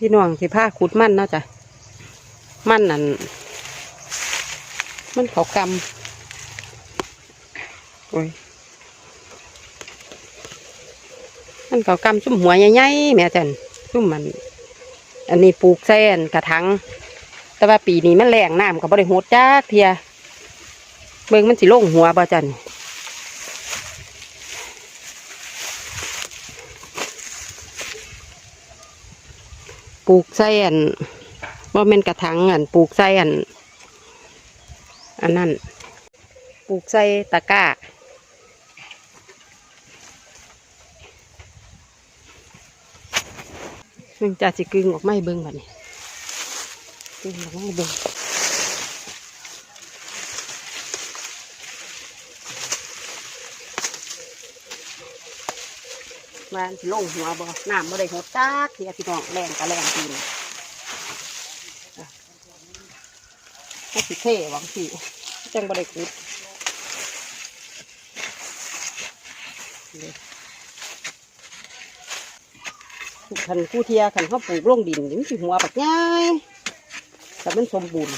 พี่น้องสิผ้าขุดมันเนาะจ้ะมันนั่นมันเขากำโอ้ยมันเขากำชุ่มหัวใหญ่ๆแม่จันชุ่มมัน อันนี้ปลูกแซนกระถางแต่ว่าปีนี้มันแรงน้ำก็บ่ได้โหดจักเทียเบิ่งมันสิลงหัวบ่จัน ปลูกไสอันว่าเป็นกระถางอันปลูกไสอัน อันนั้นปลูกใส่ตะกร้ามันจะสิกึงออกไม่เบิ่งแบบนี้กึงออกไม่เบิ่ง วาอันสิลงหัวบ่น้ำบ่ได้หดจักเทียพี่น้องแรงก็แรงตีนให้สิเท่หวังสิจังบ่ได้ขุดขันผู้เทียขันเขาปลูกลงดินนี่สิหัวปักง่ายแต่มันสมบูรณ์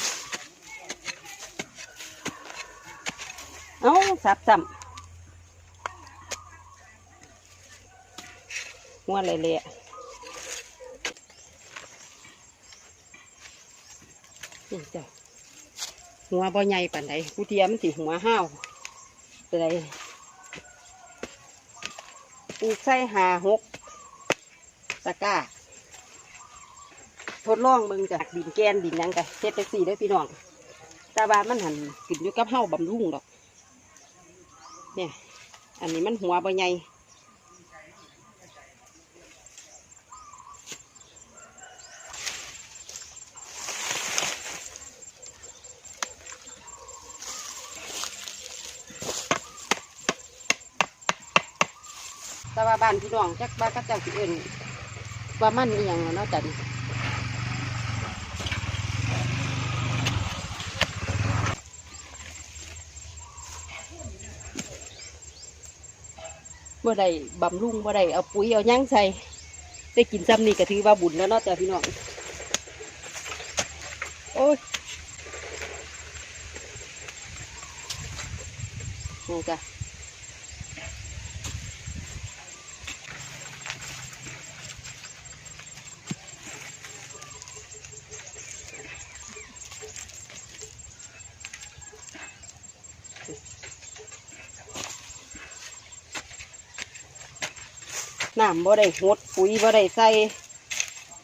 เอาสับซ้ำ หัวเละๆนี่จ้ะหัวบ่ใหญ่ปานใดผู้เทียมันสิหัวห้าวเป็นไรปลูกใส่หาหกตะก้าทดลองเบิ่งจากดินแกนดินหยังกันเฮ็ดจังซี่เด้พี่น้องตาบามันหันขึ้นอยู่กับเฮาบำรุงดอก เนี่ย อันนี้มันหัวบ่ใหญ่ ว่าบ้านพี่น้องจักบ้านก็เจ้าสิเอิ้นว่ามันอีหยังล่ะเนาะจ้ะนี่บ่ได้บำรุงบ่ได้เอาปุ๋ยเอาหยังใส่ได้กินซ้ำนี่ก็ถือว่าบุญแล้วเนาะจ้ะพี่น้องโอ้ยนี่จ้ะ น้ำบ่ได้หดปุ๋ยบ่ได้ใส่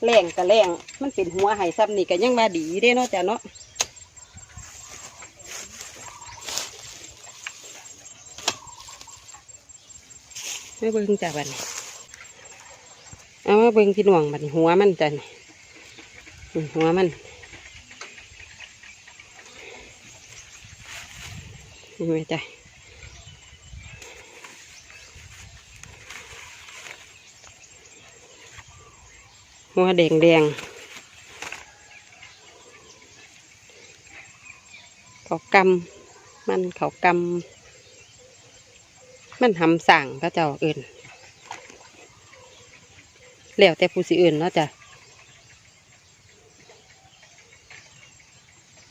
แรงกะแรงมันเป็นหัวไห้ซ้ำนี่ก็ยังมาดีเด้เนาะจ้ะเนาะมาเบิ่งจ้ะบัดนี้เอามาเบิ่งพี่น้องบัดนี้หัวมันจ้ะนี่หัวมันนี่ไว้จ้ะ หัวแดงแดงเขากำมันเขากำมันหำสั่งพระเจ้าเอื่นแล้วแต่ผู้สิอื่นเนาะจ้ะ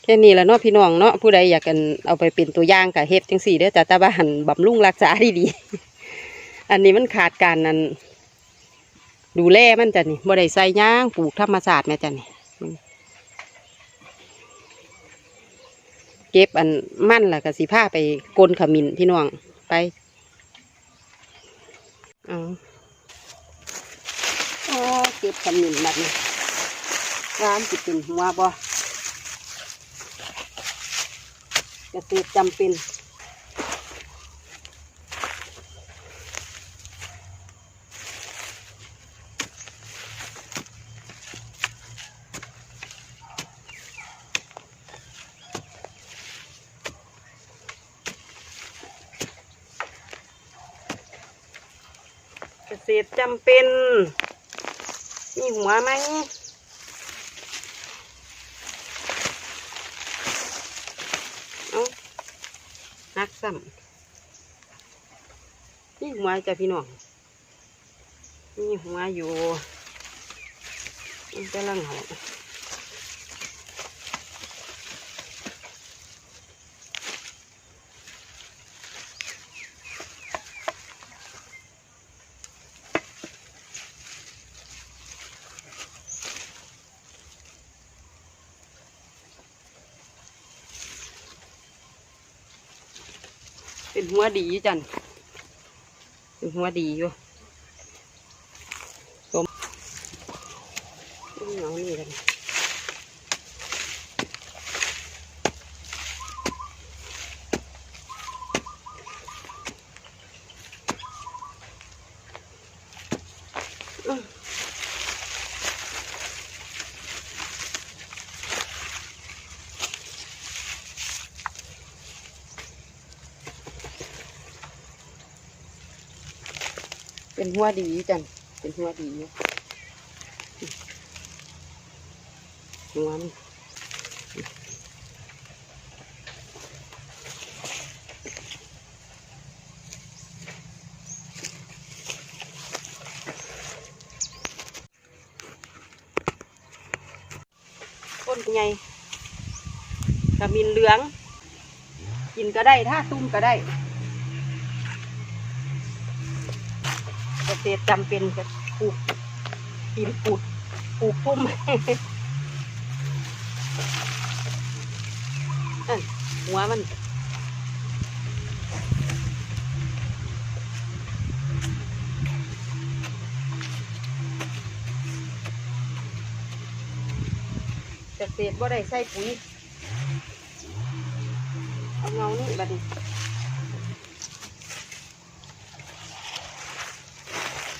แค่นี้แหละเนาะพี่น้องเนาะผู้ใดอยากกันเอาไปเป็นตัวอย่างกับเฮ็ดจังสี่เด้อจ้ะแต่ว่านบำรุงรักษาดีๆอันนี้มันขาดการนั้น ดูแลมันจ้ะนี่บ่ได้ใส่ย่างปลูกธรรมศาสตร์แม่จ้ะนี่เก็บอันมั่นล่ะก็สิผ้าไปกลนขมิ้นพี่น้องไปเอาอ๋อเก็บขมิ้นแบบนี้ร้านจิเป็นหัวบ่เกษตรจำเป็น เกษตรจำเป็น มีหัวไหมเอานักซ้ำมีหัวจ้ะพี่น้อง มีหัวอยู่มันกำลังหอ เป็นหัวดีอยู่จันเป็นหัวดีอยู่ต้มเอานี่กัน เป็นหัวดีจังเป็นหัวดีหัวมันต้นใหญ่ขมิ้นเหลือง กินก็ได้ถ้าตุ้มก็ได้ เกษตรจำเป็นจะปลูกกินปลูกปลูกพุ่มนั่นหัวมันเกษตรบ่ได้ใส่ปุ๋ยเอาเงานี่บัดนี้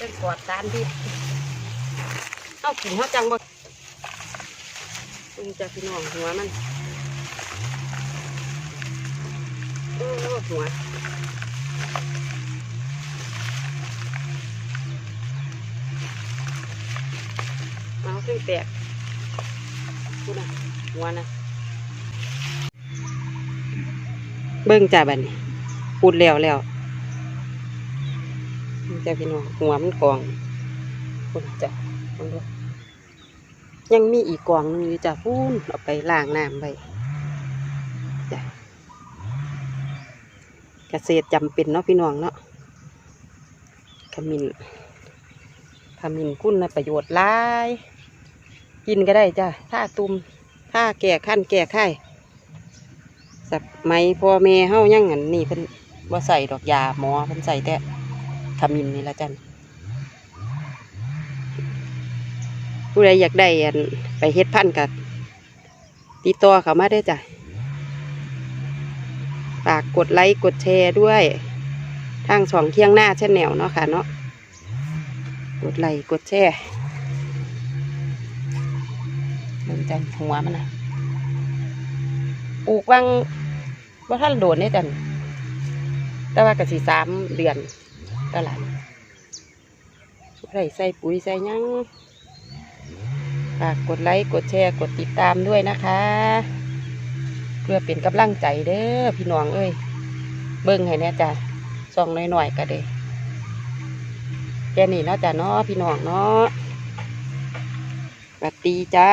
เป็นกอดตานที่เอากินเขาจังบ่มึงจะพี่น้องหัวมันโอ้หัวเอาขึ้นแตกพูดนะหัวนะเบิ่งจ่าบัดนี้พูดแล้วแล้ว จ้าพี่น้องหัวมันกองคุณจ้ะคุณดูยังมีอีกกองหนึงอยู่จ้ะพูนเอาไปล้างน้ำไปจ้ะเกษตรจำเป็นเนาะพี่น้องเนาะขมิ้นขมิ้นคุณนะประโยชน์หลาย กินก็ได้จ้ะถ้าตุ่มถ้าแก่ขั้นแก่ไข้สับไหมพ่อแม่เฮายังอันนี่เพิ่นบ่ใส่ดอกยาหมอเพิ่นใส่แต่ ขมิ้นนี่ละจัน ผู้ใดอยากได้ไปเฮ็ดพันกับติดต่อเขามาได้จ้ะฝากกดไลค์กดแชร์ด้วยทางช่องเที่ยงหน้าเช่นแนลเนาะค่ะเนาะกดไลค์กดแชร์เบิ่งจันหัวมันนะปลูกวังว่าท่านโดนเนี่จันแต่ว่ากะสีสามเดือน ก็หลานใส่ใส่ปุ๋ยใส่ยังฝากกดไลค์กดแชร์กดติดตามด้วยนะคะ เพื่อเป็นกำลังใจเด้อพี่น้องเอ้ยเบิ่งให้แน่จ้ะซองหน้อยๆก็เด้แค่นี้เนาะจ้ะเนาะพี่น้องเนาะสวัสดีจ้า